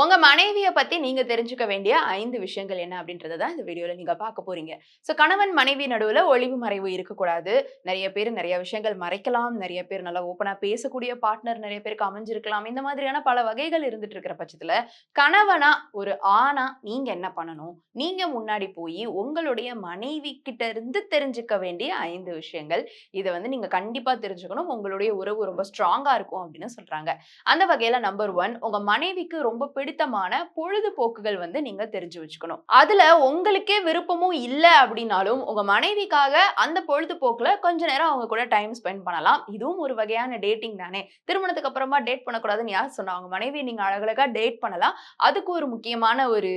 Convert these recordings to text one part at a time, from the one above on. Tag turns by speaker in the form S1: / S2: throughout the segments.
S1: உங்க மனைவியை பத்தி நீங்க தெரிஞ்சுக்க வேண்டிய ஐந்து விஷயங்கள் என்ன அப்படின்றத தான் இந்த வீடியோல நீங்க பார்க்க போறீங்க. ஸோ கணவன் மனைவி நடுவுல ஒளிவு மறைவு இருக்கக்கூடாது. நிறைய பேர் நிறைய விஷயங்கள் மறைக்கலாம். நிறைய பேர் நல்லா ஓப்பனா பேசக்கூடிய பார்ட்னர் நிறைய பேருக்கு அமைஞ்சிருக்கலாம். இந்த மாதிரியான பல வகைகள் இருந்துட்டு இருக்கிற பட்சத்துல கணவனா ஒரு ஆணா நீங்க என்ன பண்ணணும்? நீங்க முன்னாடி போய் உங்களுடைய மனைவி கிட்ட இருந்து தெரிஞ்சுக்க வேண்டிய ஐந்து விஷயங்கள். இதை வந்து நீங்க கண்டிப்பா தெரிஞ்சுக்கணும். உங்களுடைய உறவு ரொம்ப ஸ்ட்ராங்கா இருக்கும் அப்படின்னு சொல்றாங்க. அந்த வகையில நம்பர் ஒன் உங்க மனைவிக்கு ரொம்ப பிடித்தமான பொழுதுபோக்குகள் வந்து நீங்க தெரிஞ்சு வச்சுக்கணும். அதுல உங்களுக்கே விருப்பமும் இல்லை அப்படின்னாலும் உங்க மனைவிக்காக அந்த பொழுதுபோக்குல கொஞ்ச நேரம் அவங்க கூட டைம் ஸ்பெண்ட் பண்ணலாம். இதுவும் ஒரு வகையான டேட்டிங் தானே. திருமணத்துக்கு அப்புறமா டேட் பண்ணக்கூடாதுன்னு யார் சொன்னா? அவங்க மனைவி நீங்க அழகழகா டேட் பண்ணலாம். அதுக்கு ஒரு முக்கியமான ஒரு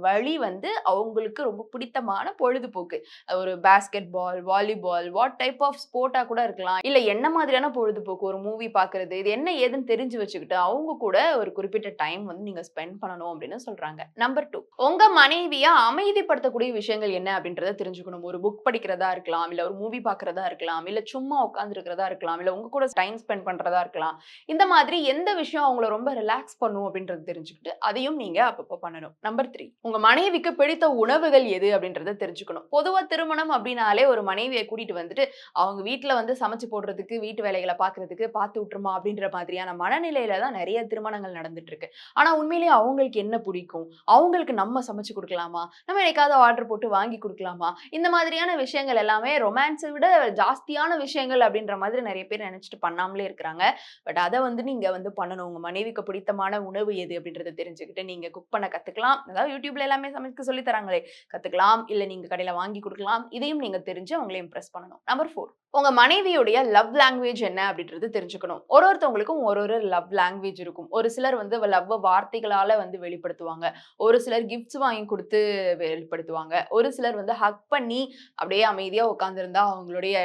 S1: வழி வந்து அவங்களுக்கு ரொம்ப பிடித்தமான பொழுதுபோக்கு. ஒரு basket ball volleyball what type of ஸ்போர்ட்டா கூட இருக்கலாம். இல்ல என்ன மாதிரியான பொழுதுபோக்கு? ஒரு மூவி பாக்குறது இது என்ன ஏதுன்னு தெரிஞ்சு வச்சுக்கிட்டு அவங்க கூட ஒரு குறிப்பிட்ட டைம் வந்து நீங்க ஸ்பெண்ட் பண்ணணும் அப்படின்னு சொல்றாங்க. நம்பர் டூ உங்க மனைவியை அமைதிப்படுத்தக்கூடிய விஷயங்கள் என்ன அப்படின்றத தெரிஞ்சுக்கணும். ஒரு புக் படிக்கிறதா இருக்கலாம் இல்ல ஒரு மூவி பாக்குறதா இருக்கலாம் இல்ல சும்மா உட்கார்ந்து இருக்கிறதா இருக்கலாம் இல்ல உங்க கூட டைம் ஸ்பெண்ட் பண்றதா இருக்கலாம். இந்த மாதிரி எந்த விஷயம் அவங்கள ரொம்ப ரிலாக்ஸ் பண்ணும் அப்படின்றத தெரிஞ்சுக்கிட்டு அதையும் நீங்க அப்பப்போ பண்ணணும். நம்பர் த்ரீ உங்க மனைவிக்கு பிடித்த உணவுகள் எது அப்படின்றத தெரிஞ்சுக்கணும். பொதுவா திருமணம் அப்படின்னாலே ஒரு மனைவியை கூட்டிட்டு வந்துட்டு அவங்க வீட்டுல வந்து சமைச்சு போடுறதுக்கு வீட்டு வேலைகளை பாக்குறதுக்கு பார்த்து விட்டுருமா அப்படின்ற மாதிரியான மனநிலையில தான் நிறைய திருமணங்கள் நடந்துட்டு இருக்கு. ஆனா உண்மையிலேயே அவங்களுக்கு என்ன பிடிக்கும்? அவங்களுக்கு நம்ம சமைச்சு கொடுக்கலாமா? நம்ம எனக்காவது ஆர்டர் போட்டு வாங்கி கொடுக்கலாமா? இந்த மாதிரியான விஷயங்கள் எல்லாமே ரொமான்ஸை விட ஜாஸ்தியான விஷயங்கள் அப்படின்ற மாதிரி நிறைய பேர் நினைச்சிட்டு பண்ணாமலே இருக்கிறாங்க. பட் அதை வந்து நீங்க வந்து பண்ணணும். உங்க மனைவிக்கு பிடித்தமான உணவு எது அப்படின்றத தெரிஞ்சுக்கிட்டு நீங்க குக் பண்ண கத்துக்கலாம். அதாவது யூடியூப்ல எல்லாமே சமைக்க சொல்லி தராங்களே. கத்துக்கலாம். இல்ல நீங்க கடையில வாங்கி கொடுக்கலாம். இதையும் நீங்க தெரிஞ்சு அவங்களை இம்ப்ரெஸ் பண்ணணும். நம்பர் ஃபோர் உங்க மனைவியுடைய லவ் லாங்குவேஜ் என்ன அப்படின்றது தெரிஞ்சுக்கணும். ஒரு ஒருத்தவங்களுக்கும் ஒரு ஒரு லவ் லாங்குவேஜ் இருக்கும். ஒரு சிலர் வந்து லவ் வார்த்தை வார்த்தைகளால வந்து வெளிப்படுத்துவாங்க. ஒரு சிலர் கிஃப்ட்ஸ் வாங்கி கொடுத்து வெளிப்படுத்துவாங்க. ஒரு சிலர் வந்து ஹக் பண்ணி அப்படியே அமைதியா உட்காந்துருந்தா அவங்களுடைய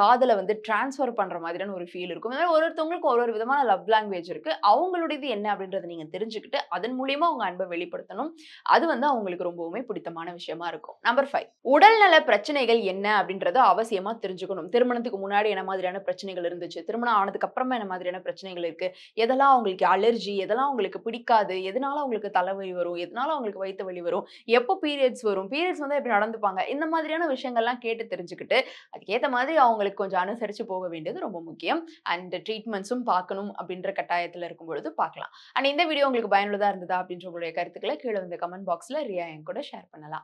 S1: காதலை வந்து டிரான்ஸ்ஃபர் பண்ற மாதிரியான ஒரு ஃபீல் இருக்கும். ஒரு ஒருத்தவங்களுக்கும் ஒரு ஒரு விதமான லவ் லாங்குவேஜ் இருக்கு. அவங்களுடையது என்ன அப்படின்றத நீங்க தெரிஞ்சுக்கிட்டு அதன் மூலியமா அவங்க அன்பை வெளிப்படுத்தணும். அது வந்து அவங்களுக்கு ரொம்பவுமே பிடித்தமான விஷயமா இருக்கும். நம்பர் ஃபைவ் உடல்நல பிரச்சனைகள் என்ன அப்படின்றத அவசியமா தெரிஞ்சுக்கணும். திருமணத்துக்கு முன்னாடி என்ன மாதிரியான பிரச்சனைகள் இருந்துச்சு? திருமணம் ஆனதுக்கு அப்புறமா என்ன மாதிரியான பிரச்சனைகள் இருக்கு? எதெல்லாம் அவங்களுக்கு அலர்ஜி எதெல்லாம் அவங்களுக்கு பிடிக்காது? எதனால அவங்களுக்கு தலைவலி வரும்? எதனால அவங்களுக்கு வயிற்று வலி வரும்? எப்போ பீரியட்ஸ் வரும்? பீரியட்ஸ் வந்து எப்படி நடந்துப்பாங்க? இந்த மாதிரியான விஷயங்கள்லாம் கேட்டு தெரிஞ்சுக்கிட்டு அதுக்கேற்ற மாதிரி அவங்களுக்கு கொஞ்சம் அனுசரித்து போக வேண்டியது ரொம்ப முக்கியம். அண்ட் ட்ரீட்மெண்ட்ஸும் பார்க்கணும் அப்படின்ற கட்டாயத்தில் இருக்கும் பொழுது பார்க்கலாம். அண்ட் இந்த வீடியோ உங்களுக்கு பயனுள்ளதாக இருந்ததா அப்படின்ற உங்களுடைய கருத்துக்களை கீழே வந்து கமெண்ட் பாக்ஸில் ரியா என் கூட ஷேர் பண்ணலாம்.